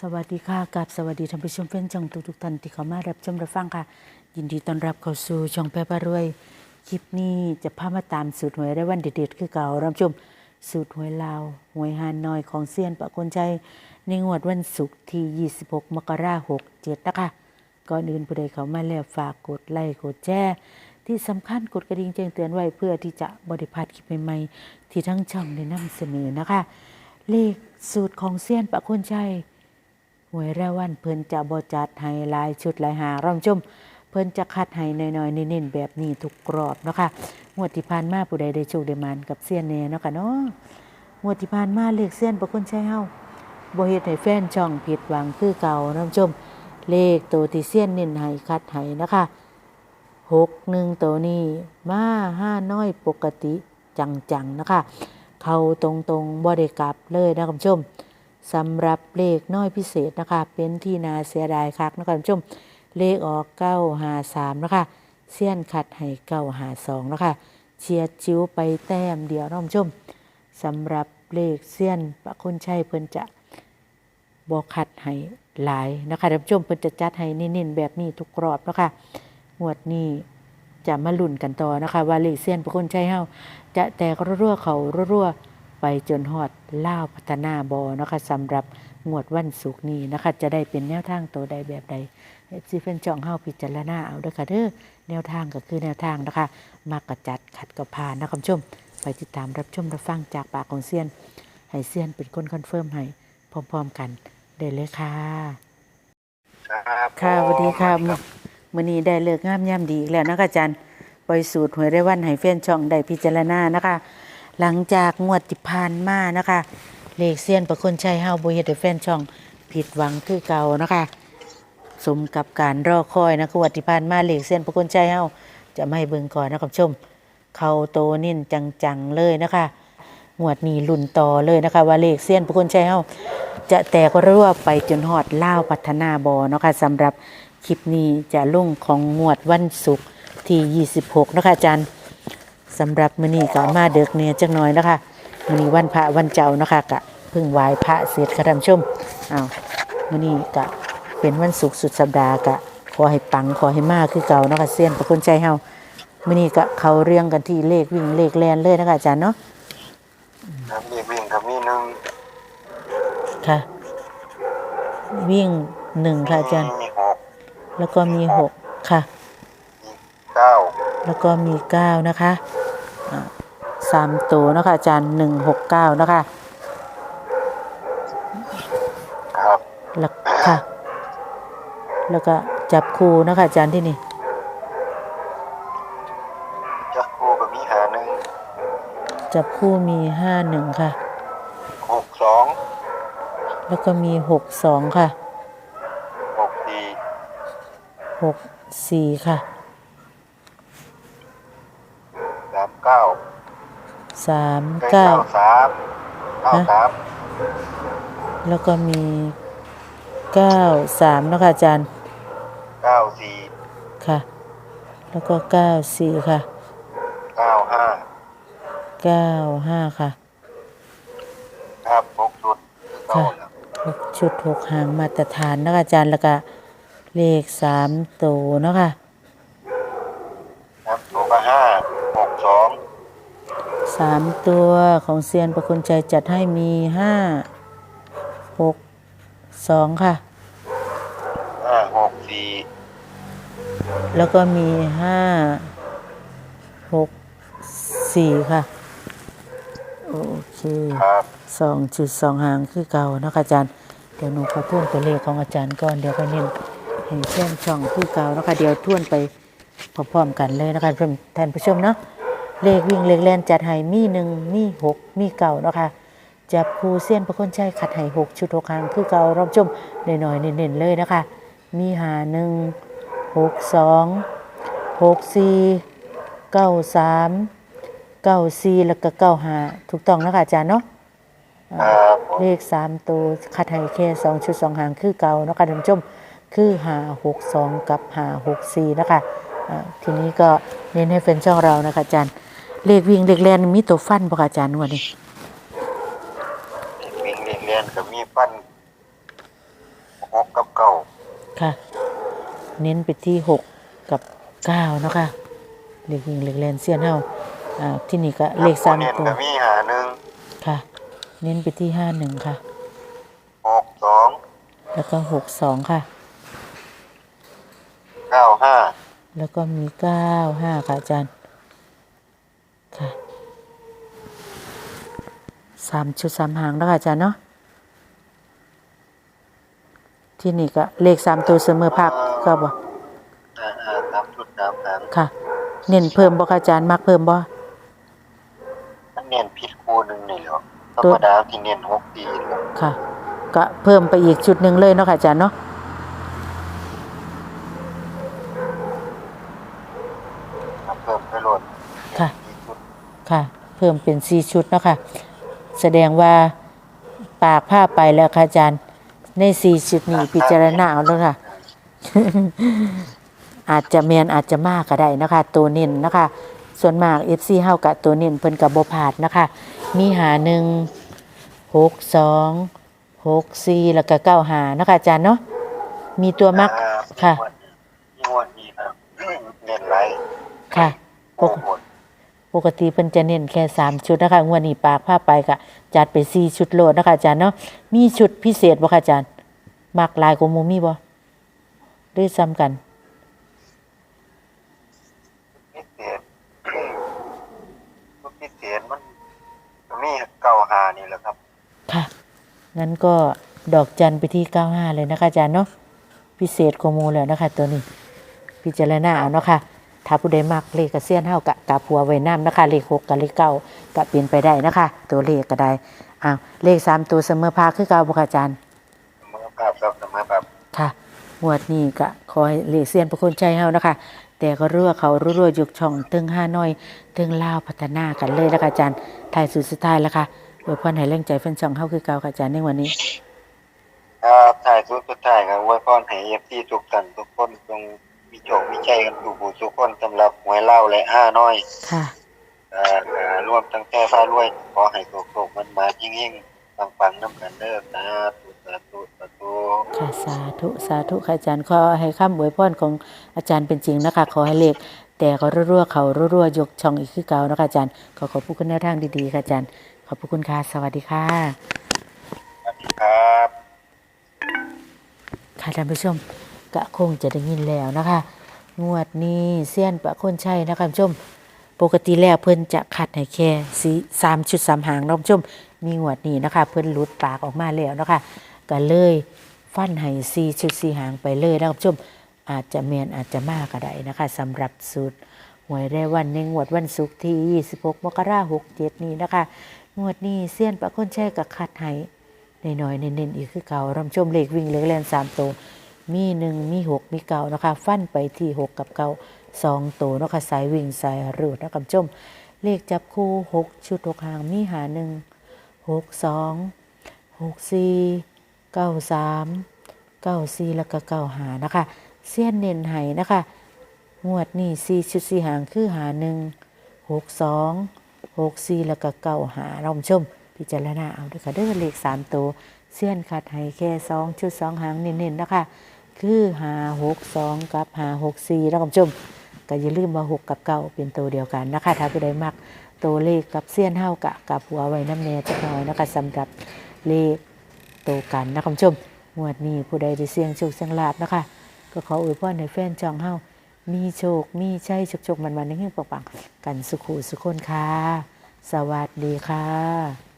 สวัสดีค่ะกับสวัสดีท่านผู้ชมเพื่อนช่องทุกๆท่านที่เข้ามารับชมรับฟังค่ะ ยินดีต้อนรับเข้าสู่ช่องแพร่ปรวย คลิปนี้จะพามาตามสูตรหวยได้วันเด็ดๆคือเก่ารับชมสูตรหวยลาวหวยฮานอยของเซียนปะคนใจในงวดวันศุกร์ที่ 26 มกราคม67 นะคะก่อนอื่นผู้ใดเข้ามาแล้วฝากกดไลค์กดแชร์ที่สำคัญกดกระดิ่งแจ้งเตือนไว้เพื่อที่จะบริพลาดคลิปใหม่ๆที่ทั้งช่องได้นำเสนอนะคะ เลขสูตรของเซียนปะคนใจ หวยแระวันเพิ่นจะบจัดให้ลายชุดลายหาร่อมชมเพิ่นจะคัดให้น้อยๆเน้นๆแบบนี้ทุกกรอบเนาะค่ะงวดที่ผ่านมาผู้ใดได้โชคได้มานกับเซียนแน่เนาะค่ะเนาะงวดที่ผ่านมาเลขเซียนประคุณใช้เฮาบ่เฮ็ดให้แฟนช่องผิดหวังคือเก่าร่อมชม เลขตัวที่เซียนเน้นให้คัดให้นะคะหกหนึ่งตัวนี้มาห้าน้อยปกติจังๆนะคะ เขาตรงๆบ่ได้กลับเลยนะคุณผู้ชม สำหรับเลขน้อยพิเศษนะคะ เป็นที่นาเสียดายคักนะคะคุณผู้ชม เลขออกเก้าหาสามนะคะเสี้ยนขัดให้เก้าหาสองนะคะเชียดจิ้วไปแต้มเดียวน้องผู้ชมสำหรับเลขเสี้ยนประคุณชัยเพิ่นจะบอกขัดให้หลายนะคะท่านผู้ชมเพิ่นจะจัดให้เน้นๆแบบนี้ทุกรอบนะคะงวดนี้จะมาลุ้นกันต่อนะคะ ว่าเลขเสี้ยนประคุณชัยเฮาจะแตกรั่วเขารั่วๆ ไปจนฮอดล่าวพัฒนาบอนะคะสำหรับงวดวันศุกร์นี้นะคะ จะได้เป็นแนวทางตัวใดแบบใดซีเฟนจ่องเฮาพิจารณาเอาเด้อค่ะเด้อแนวทางก็คือแนวทางนะคะ มากระจัดขัดกระพานนะคุณผู้ชม ไปติดตามรับชมรับฟังจากปากของเซียน ให้เซียนเป็นคนคอนเฟิร์มให้พร้อมๆกันได้เลยค่ะครับค่ะสวัสดีค่ะผมมื้อมื้อนี้ได้เลิกงามยามดีอีกแล้วนะคะอาจารย์ปล่อยสูตรหวยได้วันให้แฟนช่องได้พิจารณานะคะ หลังจากงวดที่ผ่านมานะคะเลขเซียนประคนชัยเฮาบ่เฮดแฟนช่องผิดหวังคือเก่านะคะ สมกับการรอคอยนะคือวดที่ผ่านมาเลขเซียนประคนชัยเฮาจะไม่เบิ่งก่อนนะครับชม เขาโตนิ่นจังๆเลยนะคะงวดนี้ลุ่นต่อเลยนะคะ ว่าเลขเซียนประคนชัยเฮาจะแตกรั่วไปจนฮอดเล่าพัฒนาบอเนาะคะสำหรับคลิปนี้จะลงของงวดวันศุกร์ที่ 26 นะคะอาจารย์ สำหรับมื้อนี้ก็มาเดึกเนี่ยจักหน่อยนะคะมื้อนี้วันพระวันเจ้านะคะกะเพิ่งไหว้พระเสร็จค่ะท่านผู้ชมอ้าวมื้อนี้กะเป็นวันศุกร์สุดสัปดาห์กะขอให้ปังขอให้มากคือเก่าเนาะคะเซียนประคุณใจเฮามื้อนี้ก็เขาเรียงกันที่เลขวิ่งเลขแลนเลยนะคะอาจารย์เนาะครับมีวิ่งกับมีหนึ่งค่ะ วิ่งหนึ่งค่ะอาจารย์ มีหกแล้วก็มีหกค่ะ มีเก้าแล้วก็มีเก้านะคะอ่า สามตัวเนาะคะอาจารย์หนึ่งหกเก้านะคะครับแล้วค่ะ แล้วก็จับคู่นะคะอาจารย์ที่นี่จักคู่กับมีหาหนึ่งจับคู่มีห้าหนึ่งค่ะ หกสองแล้วก็มีหกสองค่ะหกสี่หกสี่ค่ะ สามเก้า สามเก้าเก้าสามเก้าสามแล้วก็มีเก้าสามเนาะคะอาจารย์เก้าสี่ค่ะ แล้วก็เก้าสี่ค่ะเก้าห้าเก้าห้าค่ะ ครับหกจุดเก้าค่ะหกชุดหกหางมาตรฐานนะคะอาจารย์แล้วก็เลขสามตัวเนาะค่ะ ครับตัวก็ห้าหกสอง สามตัวของเซียนประคุณใจจัดให้มีห้าหกสองค่ะ ห้าหกสี่แล้วก็มีห้าหกสี่ค่ะ โอเคครับสองจุดสองหางคือเก่านะคะอาจารย์ เดี๋ยวหนูขอทวนตัวเลขของอาจารย์ก่อน เดี๋ยวก็เน้นเห็นเส้นช่องคือเก่านะคะเดี๋ยวทวนไปพร้อมๆกันเลยนะคะเพื่อนท่านผู้ชมเนาะ เลขวิ่งเลขแล่นจัดให้มีหนึ่งมีหกมีเก่าเนาะค่ะจับคูเส้นประคนใช้ขัดให้หกชุดหกหางคือเก่ารอบชมหน่อยๆเน้นๆเลยนะคะ มีหาหนึ่งหกสองหกสี่เก้าสามเก้าสี่แล้วก็เก้าหาถูกต้องนะคะอาจารย์เนาะครับเลขสามตัวคัดให้แค่สองชุดสองหางคือเก่าเนาะคะท่านผู้ชมคือหาหกสองกับหาหกสี่นะคะอ่าทีนี้ก็เน้นให้เป็นช่องเรานะคะอาจารย์ เลขวิ่งเลขแลนมีตัวฟันบ่คะอาจารย์วันนี้วิ่งเรียนเรียนกับมีฟันหกกับเก้าค่ะ เน้นไปที่หกกับเก้าเนาะค่ะเลขวิ่งเลขแลนเซียนเฮาอ่าที่นี่ก็เลขสามเน้นตัว ก็มีหาหนึ่งค่ะ เน้นไปที่ห้าหนึ่งค่ะ หกสองแล้วก็หกสองค่ะ เก้าห้าแล้วก็มีเก้าห้าค่ะอาจารย์ ค่ะ สามชุดสามหางแล้วค่ะอาจารย์เนาะที่นี่ก็เลขสามตัวเสมอภาคก็บ่อ่าอ่าสามชุดสามหางค่ะ เน้นเพิ่มบ่ค่ะอาจารย์มักเพิ่มบ่มันเน้นผิดคู่หนึ่งนี่เหรอธรตัวรมดาที่เน้นหกปีเหรอค่ะ ก็เพิ่มไปอีกชุดหนึ่งเลยเนาะค่ะอาจารย์เนาะมันเพิ่มไปโหลดค่ะสี่ชุดค่ะ เพิ่มเป็นสี่ชุดเนาะค่ะ แสดงว่าปากผ้าไปแล้วค่ะอาจารย์ ในสี่ชุดนี้พิจารณาเอาแล้วค่ะ อาจจะเมียนอาจจะมากก็ได้นะคะ ตัวเน้นนะคะ ส่วนมาก FC เฮากับตัวเน้นเพิ่นกับบพลาดนะคะ มีหาหนึ่งหกสองหกสี่แล้วก็เก้าหานะคะอาจารย์เนาะมีตัวมักอ่าค่ะมีงวดนี้ครับเน้นไรค่ะปโอ้กโห ปกติเพิ่นจะเน้นแค่สามชุดนะคะงวดนี้ปากผ้าไปก็จัดไปสี่ชุดโลดนะคะอาจารย์เนาะมีชุดพิเศษบ่คะอาจารย์มักหลายกว่าหมู่มีบ่หรือซ้ำกันพิเศษชุดพิเศษมันมีเก้าหานี่แหละครับค่ะงั้นก็ดอกจันไปที่95เลยนะคะอาจารย์เนาะพิเศษกว่าหมูแล้วนะคะ ตัวนี้ พิจารณาเอาเนาะค่ะ ถ้าผู้ใดมักเลขกระเซียนเท่ากับกับผัวไว้น้ำนะคะ เลขหกกับเลขเก้าก็เปลี่ยนไปได้นะคะ ตัวเลขก็ได้อ้าวเลขสามตัวเสมอภาคคือเก่าบ่ค่ะอาจารย์เสมอภาพครับเสมอภาพค่ะงวดนี้ก็ขอให้เลขเซียนประคุณใจเฮานะคะ แต่ก็เรือเขารั่วๆยกช่องตึงห้าน้อยตึงลาวพัฒนากันเลยแล้วค่ะอาจารย์ท้ายสุดสุดท้ายแล้วค่ะอวยพรให้แรงใจแฟนช่องเฮาคือเก่าค่ะอาจารย์ในวันนี้ครับถ่ายสุดสุดท้ายครับอวยพรให้เอฟซีทุกท่านทุกคนจง มีโชคมีชัยกันทุกผู้ทุกคนสำหรับหวยเล่าและห้าน้อยค่ะ เอ่อเอ่อรวมทั้งแก้ฟ้ารวยขอให้โชคโชคมันมายิ่งๆปังๆน้ำกันเด้อสาธุสาธุสาธุค่ะสาธุสาธุค่ะอาจารย์ขอให้คำอวยพรของอาจารย์เป็นจริงนะคะ ขอให้เลขแต่ก็รั่วๆเขารั่วๆยกช่องอีกคือเก่านะคะอาจารย์ขอขอบพระคุณแนวทางดีๆค่ะอาจารย์ขอบพระคุณค่ะสวัสดีค่ะ สวัสดีครับ ค่ะท่านผู้ชม ก็คงจะได้ยินแล้วนะคะ งวดนี้เซียนประคนชัยนะคะท่านผู้ชม ปกติแล้วเพิ่นจะคัดให้แค่สีสามชุดสามหางนผู้ชม มีงวดนี้นะคะ เพิ่นหลุดปากออกมาแล้วนะคะก็เลยฟันให้สี่ชุดสี่หางไปเลยนะคะท่านผู้ชมอาจจะเมียนอาจจะมากก็ได้นะคะสำหรับสูตรหวยได้วันในงวดวันศุกร์ที่ 26 มกราคม67 นี้นะคะ งวดนี้เซียนประคนชัยก็คัดให้น้อยๆเน้นๆอีกคือเก่า รำชมเลขวิ่งเลขแลนสามตัว มีหนึ่งมีหกมีเก่านะคะ ฟันไปที่หกกับเก่าสองตัวนะคะสายวิ่งสายรูดนะคะชมเลขจับคู่หกชุดหกหางมีหาหนึ่งหกสองหกสี่เก้าสามเก้าสี่แล้วก็เก้าหานะคะ เสี้ยนเน้นไห้นะคะงวดนี้สี่ชุดสี่หางคือหาหนึ่งหกสองหกสี่แล้วก็เก้าหาเราชม พิจารณาเอาด้วยค่ะเด้อเลขสามตัวเสี้ยนขัดให้แค่สองชุดสองหางเน้นๆนะคะ คือหาหกสองกับหาหกสี่แล้วคุณผู้ชมก็อย่าลืมว่าหกกับเก้าเป็นตัวเดียวกันนะคะถ้าผู้ใดมักตัวเลขกับเสี้ยนเท่ากะกับหัวไว้น้ำแน่จักหน่อยนะคะสำหรับเลขตัวกันนะคุณผู้ชมงวดนี้ผู้ใดได้เสี่ยงโชคเสี่ยงลาบนะคะ ก็ขออวยพรในแฟนจองเฮามีโชค มีชัยโชคโชคมันๆในเฮงปังๆกันสุขุสุขคนค่ะ สวัสดีค่ะ